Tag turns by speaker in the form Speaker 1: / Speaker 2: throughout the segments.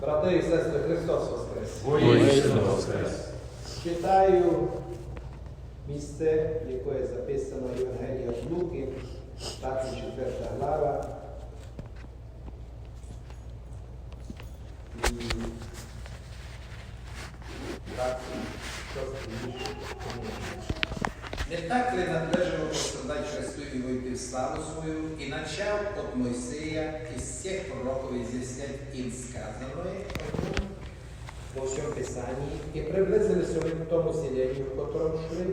Speaker 1: Брати і сестри, Христос Воскрес!
Speaker 2: Воскрес!
Speaker 1: Читаю місце, яке записано в Євангелії від Луки, 24 глава. І 26 вірш.
Speaker 3: Не так ли надлежало пострадать Христу и войти в славу свою, и начав от Моисея из всех пророков изъяснять им сказанное
Speaker 1: во всьому Писанні, і приблизилися вони к тому сидінню, в котрому йшли,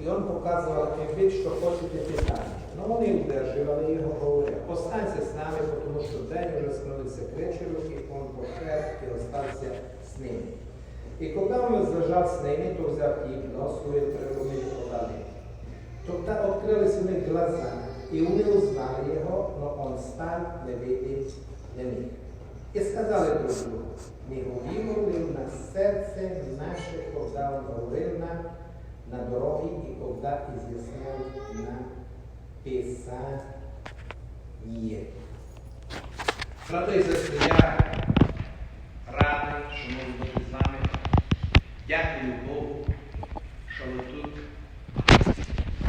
Speaker 1: і він показував їм вид, що хочете питання. Ну вони удержували його, говорили, останься з нами, тому що день вже склонився к вечору, і він пошел і остався з ними. І коли він злежав з ними, то взяв благословив, преломив і подали. Тогда открылись у них глаза, и они узнали его, но он стал не видеть на них. І сказали друг другу, не говоримо ли в нас серце наше, коли он говорив нам на дорогі і коли изъяснял на Писание.
Speaker 3: Брати і сестри, я радий, що ми бути з вами. Дякую Богу, що ви тут.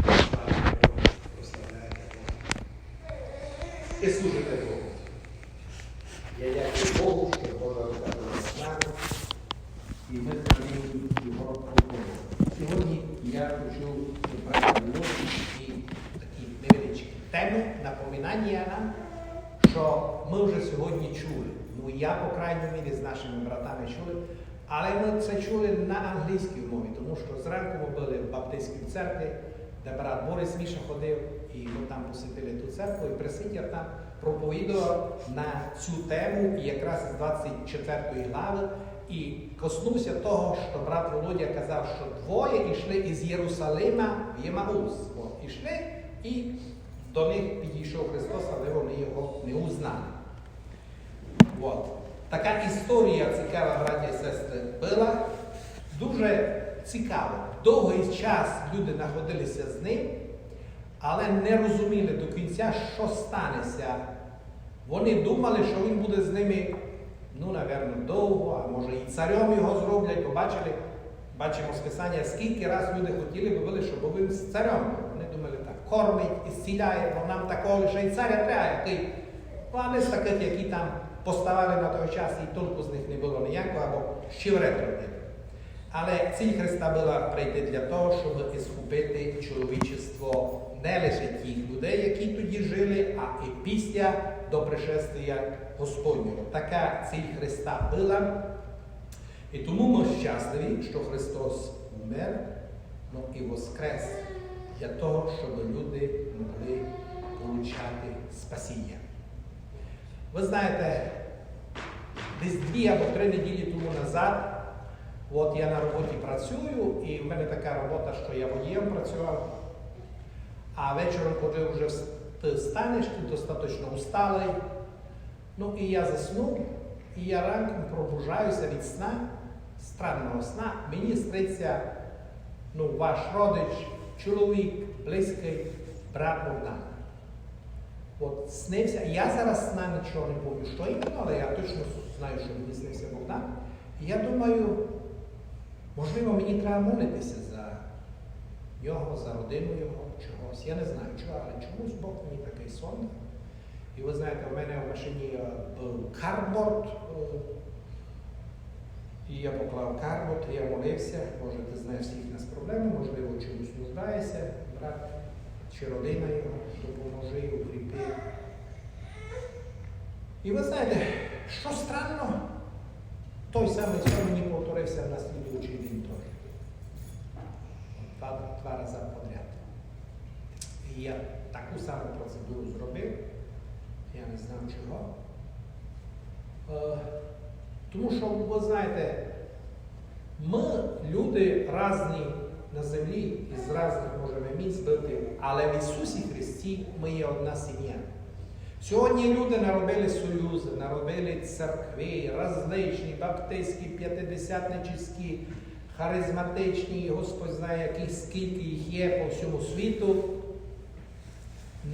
Speaker 3: Славите Бога, прославляєте Бога.
Speaker 1: І служите Богу. Я дякую Богу, що рука з нами, і ми повинні його виконувати. Сьогодні я хочу брати і такі невеличкі теми, напоминання нам, що ми вже сьогодні чули. Ну я, по крайній мірі, з нашими братами чули, але ми це чули на англійській мові, тому що зранку ми були в Баптистській церкві, де брат Борис Міша ходив, і ми там посетили ту церкву, і пресвітер там проповідував на цю тему, і якраз з 24 глави, і коснувся того, що брат Володя казав, що двоє йшли із Єрусалима в Ємаус. Ішли, і до них підійшов Христос, але вони його не узнали. От. Така історія цікава, браті і сестри, була дуже цікава. Довгий час люди знаходилися з ним, але не розуміли до кінця, що станеться. Вони думали, що він буде з ними, ну, напевно, довго, а може і царем його зроблять, побачили. Бачимо з Писання, скільки раз люди хотіли би були, щоб він з царем. Вони думали так, кормить, ісціляє, бо нам такого лише і царя треба, який. Ну, з таких, які там поставали на той час, і толку з них не було ніякого, або щеврет робили. Але ціль Христа була прийти для того, щоб іскупити чоловічество не лише тих людей, які тоді жили, а і після до пришествия Господнього. Така ціль Христа була. І тому ми щасливі, що Христос умер, ну і воскрес для того, щоб люди могли получати спасіння. Ви знаєте, десь дві або три неділі тому назад, от я на роботі працюю, і в мене така робота, що я водієм працював, а вечором, коли вже ти станеш, ти достатньо усталий, ну і я заснув, і я ранком пробужаюся від сна, странного сна, мені сниться ну, ваш родич, чоловік, близький, брат Богдан. От снився. Я зараз сна нічого не пам'ятаю, що іменно, але я точно знаю, що мені снився Богдан. І я думаю, можливо, мені треба молитися за нього, за родину його, чогось. Я не знаю чого, але чомусь Бог мені такий сон. І ви знаєте, у мене в машині е, був карборд. е, І я поклав карбот, я молився. Може, ти знаєш всіх нас проблеми, можливо, чомусь нуждаєшся, брат чи родина його, допоможи, укріпи. І ви знаєте, що странно, той самий сон мені повторився на слідуючий день. Два, два рази подряд. І я таку саму процедуру зробив, я не знав чого. Е, тому що, ви знаєте, ми, люди різні на землі, із різних можемо місць бути, але в Ісусі Христі ми є одна сім'я. Сьогодні люди наробили союзи, наробили церкви, различні, баптистські, п'ятидесятничівські, харизматичні, Господь знає, яких скільки їх є по всьому світу.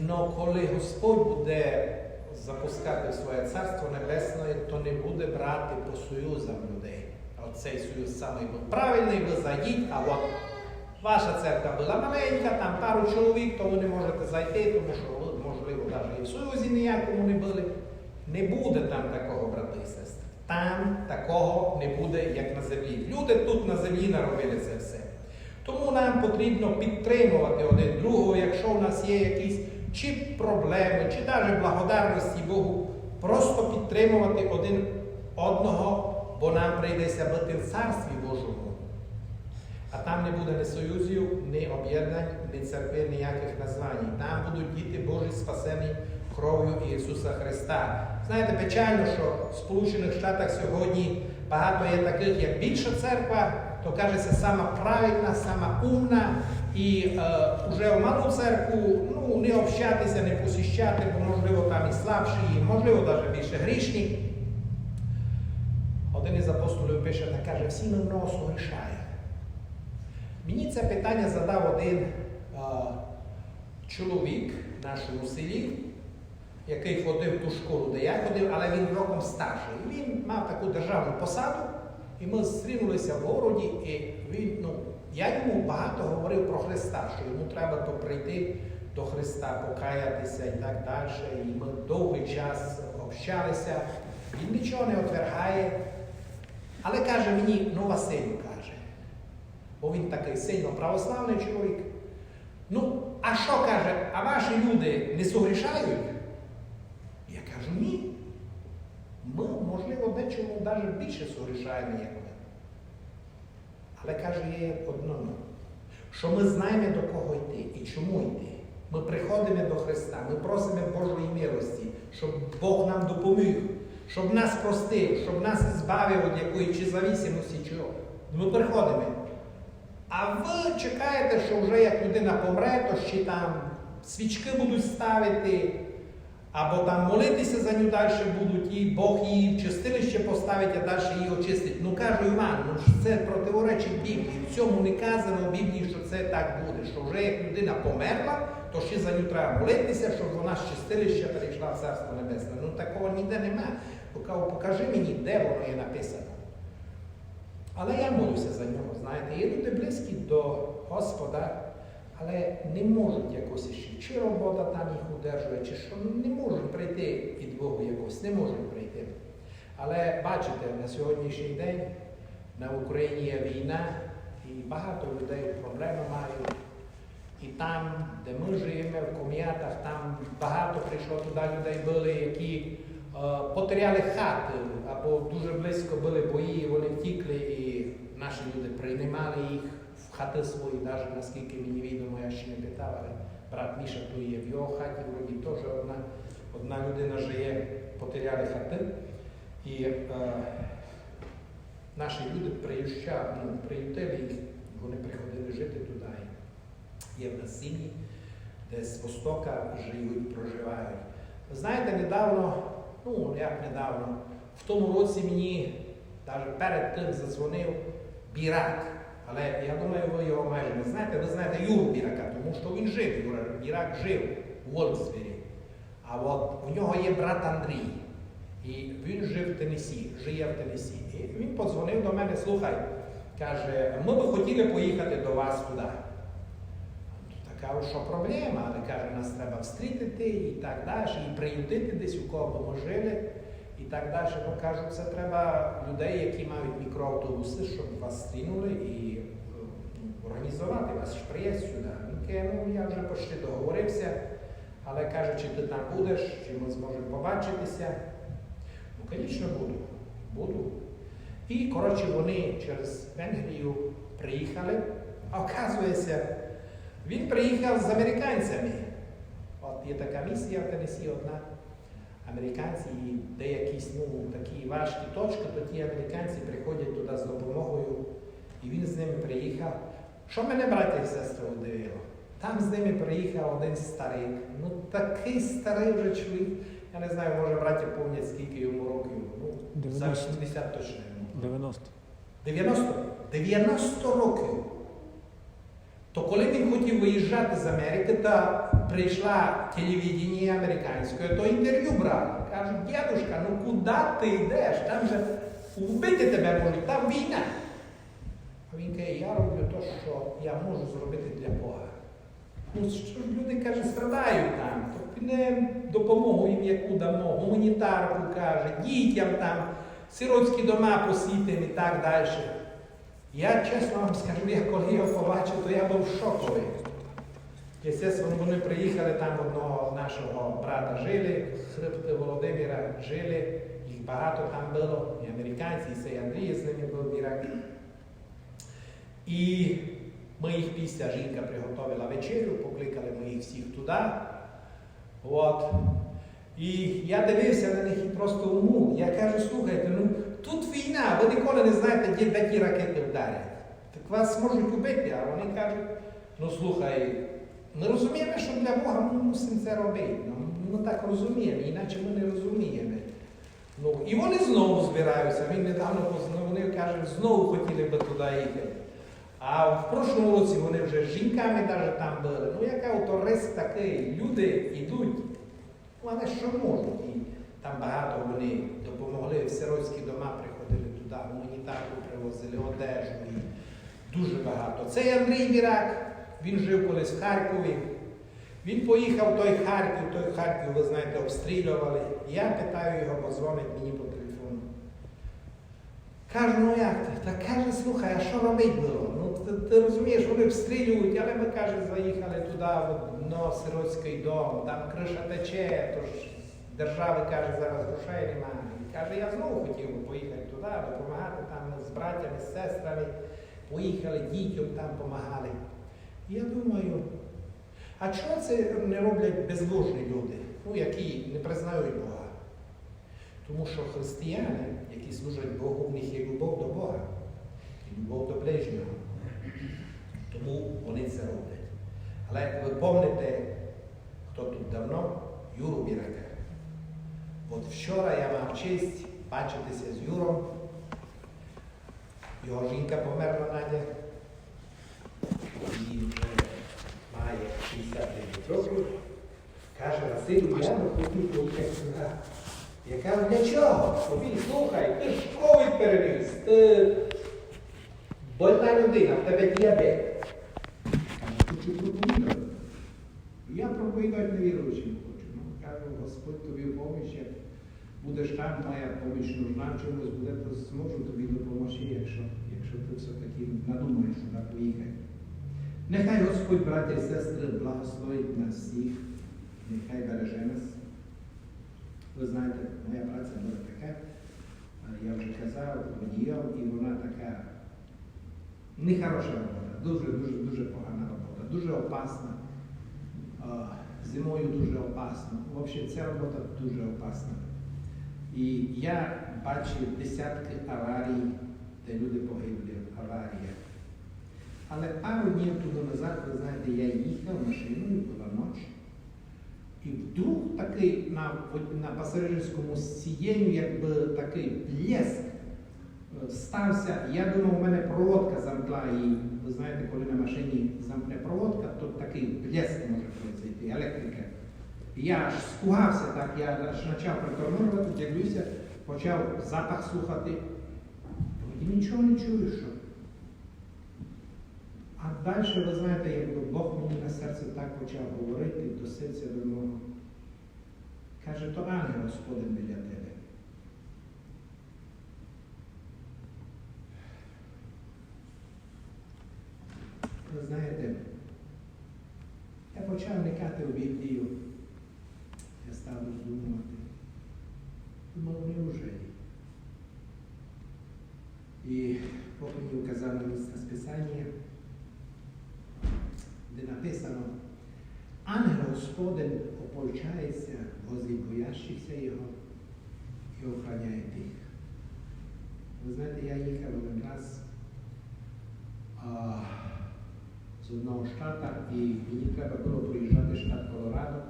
Speaker 1: Но коли Господь буде запускати своє царство небесне, то не буде брати по союзам людей. От цей союз самий був правильний, ви зайдіть, а от ваша церква була маленька, там пару чоловік, то ви не можете зайти, тому що можливо, навіть і в союзі ніякому не були. Не буде там такого, брати і сестри. Там такого не буде, як на землі. Люди тут на землі наробили це все. Тому нам потрібно підтримувати один другого, якщо у нас є якісь чи проблеми, чи навіть благодарності Богу, просто підтримувати один одного, бо нам прийдеться бути в царстві Божому. А там не буде ні союзів, ні об'єднань, ні церкви, ніяких названь. Там будуть діти Божі спасені кров'ю Ісуса Христа. Знаєте, печально, що в Сполучених Штатах сьогодні багато є таких, як більша церква, то кажеться сама правильна, сама умна, і е, вже в малу церкву ну, не общатися, не посіщати, бо можливо там і слабші, і можливо навіть більше грішні. Один із апостолів пише та каже, всі ми много согрішаємо. Мені це питання задав один е, чоловік в нашому селі, який ходив в ту школу, де я ходив, але він роком старший. Він мав таку державну посаду, і ми зустрінулися в городі, і він, ну, я йому багато говорив про Христа, що йому треба прийти до Христа, покаятися і так далі. І ми довгий час общалися. Він нічого не отвергає. Але каже мені, ну Василю каже, бо він такий сильно православний чоловік. Ну, а що каже, а ваші люди не согрішають? Я кажу, ні. Ми, можливо, дечому навіть більше согрішаємо, як ви. Але каже, є одно, «но». що ми знаємо, до кого йти і чому йти. Ми приходимо до Христа, ми просимо Божої милості, щоб Бог нам допоміг, щоб нас простив, щоб нас збавив від якої чи зависимості, чого. Ми приходимо. А ви чекаєте, що вже як людина помре, то ще там свічки будуть ставити, або там молитися за нього далі будуть, і Бог її в чистилище поставить, а далі її очистить. Ну кажу Іван, ну ж це противоречить Біблії. В цьому не казано в Біблії, що це так буде. Що вже як людина померла, то ще за нього треба молитися, щоб вона з чистилища перейшла в Царство Небесне. Ну такого ніде нема. Покажи мені, де воно є написано. Але я молюся за нього, знаєте, є люди близькі до Господа, але не можуть якось ще, чи робота там їх удержує, чи що, не можуть прийти від Богу якось, не можуть прийти. Але бачите, на сьогоднішній день на Україні є війна, і багато людей проблеми мають. І там, де ми живемо, в ком'ятах, там багато прийшло туди людей були, які потеряли хати або дуже близько були бої, вони втікли, і наші люди приймали їх в хати свої, навіть наскільки мені відомо, я ще не питав, але брат Міша тут є в його хаті, вроді теж одна, одна людина живе, потеряли хати. І е, наші люди приїжджали, ну, приютили їх, вони приходили жити туди. Є в нас сім'ї, де з Востока живуть, проживають. Знаєте, недавно, ну як недавно, в тому році мені навіть перед тим задзвонив Бірак. Але я думаю, ви його майже не знаєте. Ви знаєте Юру Бірака, тому що він жив. Юра Бірак жив у Волксбері. А от у нього є брат Андрій. І він жив в Тенесі, жиє в Тенесі. І він подзвонив до мене, слухай, каже, ми би хотіли поїхати до вас туди. Кажу, що проблема, але каже, нас треба встрітити і так далі, і приютити десь у кого ми жили, і так далі. Бо кажу, це треба людей, які мають мікроавтобуси, щоб вас зустрінули і е, організувати вас, ж приїзд сюди. Він каже, ну я вже почти договорився, але каже, чи ти там будеш, чи ми зможемо побачитися. Ну, звісно, буду. Буду. І, коротше, вони через Венгрію приїхали, а оказується, він приїхав з американцями. От є така місія в Тенесі одна. Американці, і де якісь ну, такі важкі точки, то ті американці приходять туди з допомогою, і він з ними приїхав. Що мене, браття і сестри, удивило? Там з ними приїхав один старик. Ну такий старий вже чоловік. Я не знаю, може браття пам'ятають, скільки йому років. Ну, за
Speaker 2: 90.
Speaker 1: 60 точно. йому.
Speaker 2: 90.
Speaker 1: 90? 90 років. То коли він хотів виїжджати з Америки, та прийшла телевідення американське, то інтерв'ю брали. Кажуть, дідушка, ну куди ти йдеш? Там же вбити тебе можуть, там війна. А він каже, я роблю те, що я можу зробити для Бога. Ну, що ж люди, каже, страдають там, то піде допомогу їм яку дамо, гуманітарку каже, дітям там, сиротські дома посітимо і так далі. Я чесно вам скажу, я коли його побачив, то я був шоковий. Естественно, вони приїхали там одного нашого брата жили, хребти Володимира жили, їх багато там було, і американці, і сей Андрій з ними був в Іракі. І ми їх після жінка приготувала вечерю, покликали ми їх всіх туди. От. І я дивився на них і просто уму. Я кажу, слухайте, ну тут війна, ви ніколи не знаєте, де такі ракети вдарять. Так вас можуть убити, а вони кажуть, ну слухай, ми розуміємо, що для Бога ми мусимо це робити. Ну, ми так розуміємо, іначе ми не розуміємо. Ну, і вони знову збираються. Він недавно вони кажуть, знову хотіли би туди їхати. А в прошлому році вони вже з жінками навіть там були. Ну, яка ото рис такий, люди йдуть, вони що можуть. Там багато вони допомогли, в сиротські дома приходили туди, гуманітарку привозили, одежу. Дуже багато. Цей Андрій Вірак, він жив колись в Харкові. Він поїхав той Харків, той Харків, ви знаєте, обстрілювали. Я питаю його, бо дзвонить мені по телефону. Кажу, ну як ти? Та каже, слухай, а що робити було? Ну ти, ти розумієш, вони обстрілюють, але ми, каже, заїхали туди, в дно сиротський дом, там криша тече, тож держави, каже, зараз грошей немає. І каже, я знову хотів би поїхати туди, допомагати там з братями, з сестрами. Поїхали, дітям там допомагали. Я думаю, а чого це не роблять безбожні люди, ну, які не признають Бога? Тому що християни, які служать Богу, в них є любов до Бога і любов до ближнього. Тому вони це роблять. Але ви пам'ятаєте, хто тут давно, Юру Бірака. От вчора я мав честь бачитися з Юром. Його жінка померла Надя. Вже має 69 років. Каже, Василю, я не хотів поїхати сюди. Я кажу, для чого? Бо він, слухай, ти ж ковід переніс, ти больна людина, в тебе діабет. Каже, хочу проповідати. Я проповідати невіруючим хочу. Ну, кажу, Господь тобі поміч, будеш там, моя поміч нужна, чомусь буде, то зможу тобі допомогти, якщо, якщо ти все-таки надумаєш сюди поїхати. Нехай Господь, браття і сестри, благословить нас всіх, нехай береже нас. Ви знаєте, моя праця була така, я вже казав, водієм, і вона така нехороша робота, дуже, дуже, дуже погана робота, дуже опасна. Зимою дуже опасно. Взагалі ця робота дуже опасна. І я бачив десятки аварій, де люди погибли в аваріях. Але пару днів тому назад, ви знаєте, я їхав машиною, була ніч. І вдруг такий на, на пасажирському сидінні, якби такий блеск е, стався. Я думав, у мене проводка замкла, і ви знаєте, коли на машині замкне проводка, то такий блеск може произойти, електрика. Я аж спугався так, я аж почав притормажувати, дивлюся, почав запах слухати. І нічого не чую, що. А далі, ви знаєте, якби Бог мені на серце так почав говорити, доситься до мого. Каже, то ангел Господень біля тебе. Ви знаєте, я почав вникати у Біблію. Я став роздумувати. Думав, неужели? І Бог мені указав на місце списання, де написано, ангел Господень ополчається возле боящихся Його і охороняє тих. Ви знаєте, я їхав один раз а, з одного штату, і мені треба було проїжджати штат Колорадо.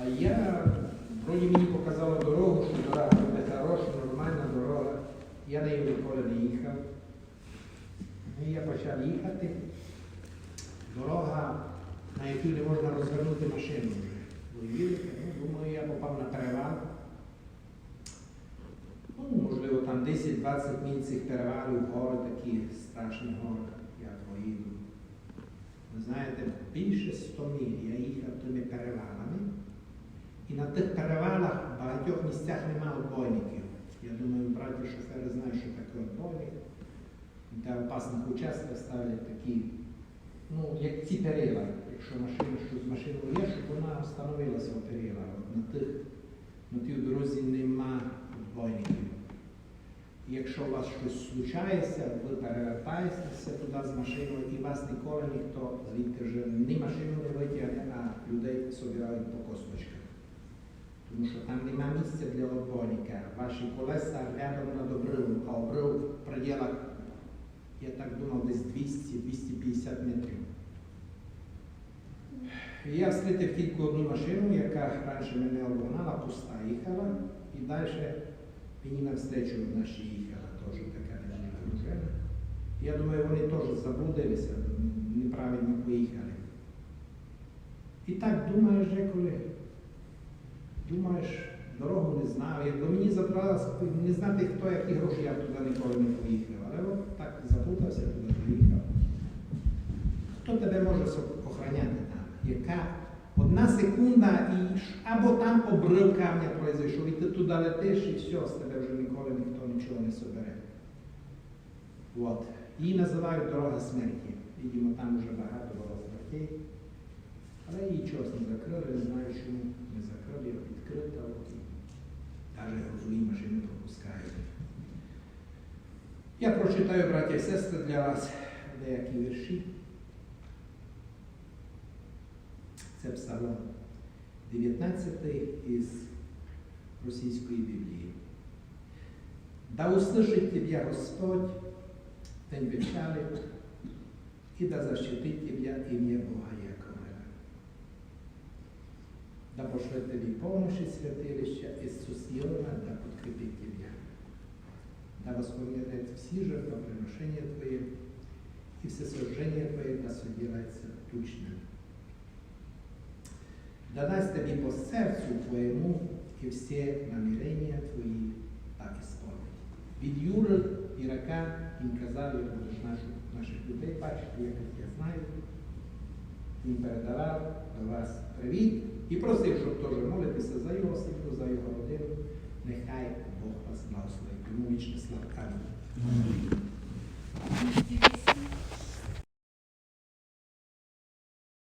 Speaker 1: А я, вроді мені показала дорогу, що дорога буде хороша, нормальна дорога. Я нею ніколи не їхав. І я почав їхати. дорога, на яку не можна розвернути машину Ну, думаю, я попав на перевал. Ну, можливо, там 10-20 міль цих перевалів, гори такі страшні гори, я поїду. Ви знаєте, більше 100 міль я їхав тими перевалами. І на тих перевалах в багатьох місцях немає отбойників. Я думаю, браті шофери знають, що таке отбойник. Та опасних участках ставлять такі, ну, як ці перила. Якщо машина, що з машиною є, щоб вона встановилася у перила. На тих, на тій дорозі нема отбойників. І Якщо у вас щось случається, ви перевертаєтеся туди з машиною і вас ніколи ніхто звідти вже ні машину не витягне, а людей собирають по косточках. Тому що там нема місця для отбойника. Ваші колеса рядом над обривом, а обрив в пределах, я так думав, десь 200-250 метрів. Я встретив тільки одну машину, яка раніше мене обгнала, пуста їхала, і далі мені навстречу наші їхала, теж така не нагружена. Я думаю, вони теж заблудилися, неправильно поїхали. І так думаєш деколи, думаєш, дорогу не знав. Якби мені забралося не знати, хто які гроші, я туди ніколи не поїхав. Але от так заплутався, туди поїхав. Хто тебе може охороняти? Яка одна секунда і або там обрив камня произойшов, і ти туди летиш, і все, з тебе вже ніколи ніхто нічого не собере. От. Її називають дорога смерті. Видимо, там вже багато було смертей. Але її чогось не закрили, не знаю чому не закрили, відкрита. Навіть грузові машини пропускають. Я прочитаю, браття і сестри, для вас деякі вірші. Це псалом 19 із російської Біблії. Да услышит тебя Господь день печали, и да защитит тебя имя Бога Якова. Да пошлет тебе помощь из святилища, из Сусиона, да подкрепит тебя. Да воспоминает все жертвоприношения твои, и все сожжения твои да соделается тучным. Да даст тебе по сердцу твоему и все намерения твои так исполнить. Від Юри Ірака він казав, як будеш нашу, наших людей бачити, як я знаю. Він передавав до вас привіт і просив, щоб теж молитися за його сім'ю, за його родину. Нехай Бог вас благословить. Йому вічна слава. Амінь.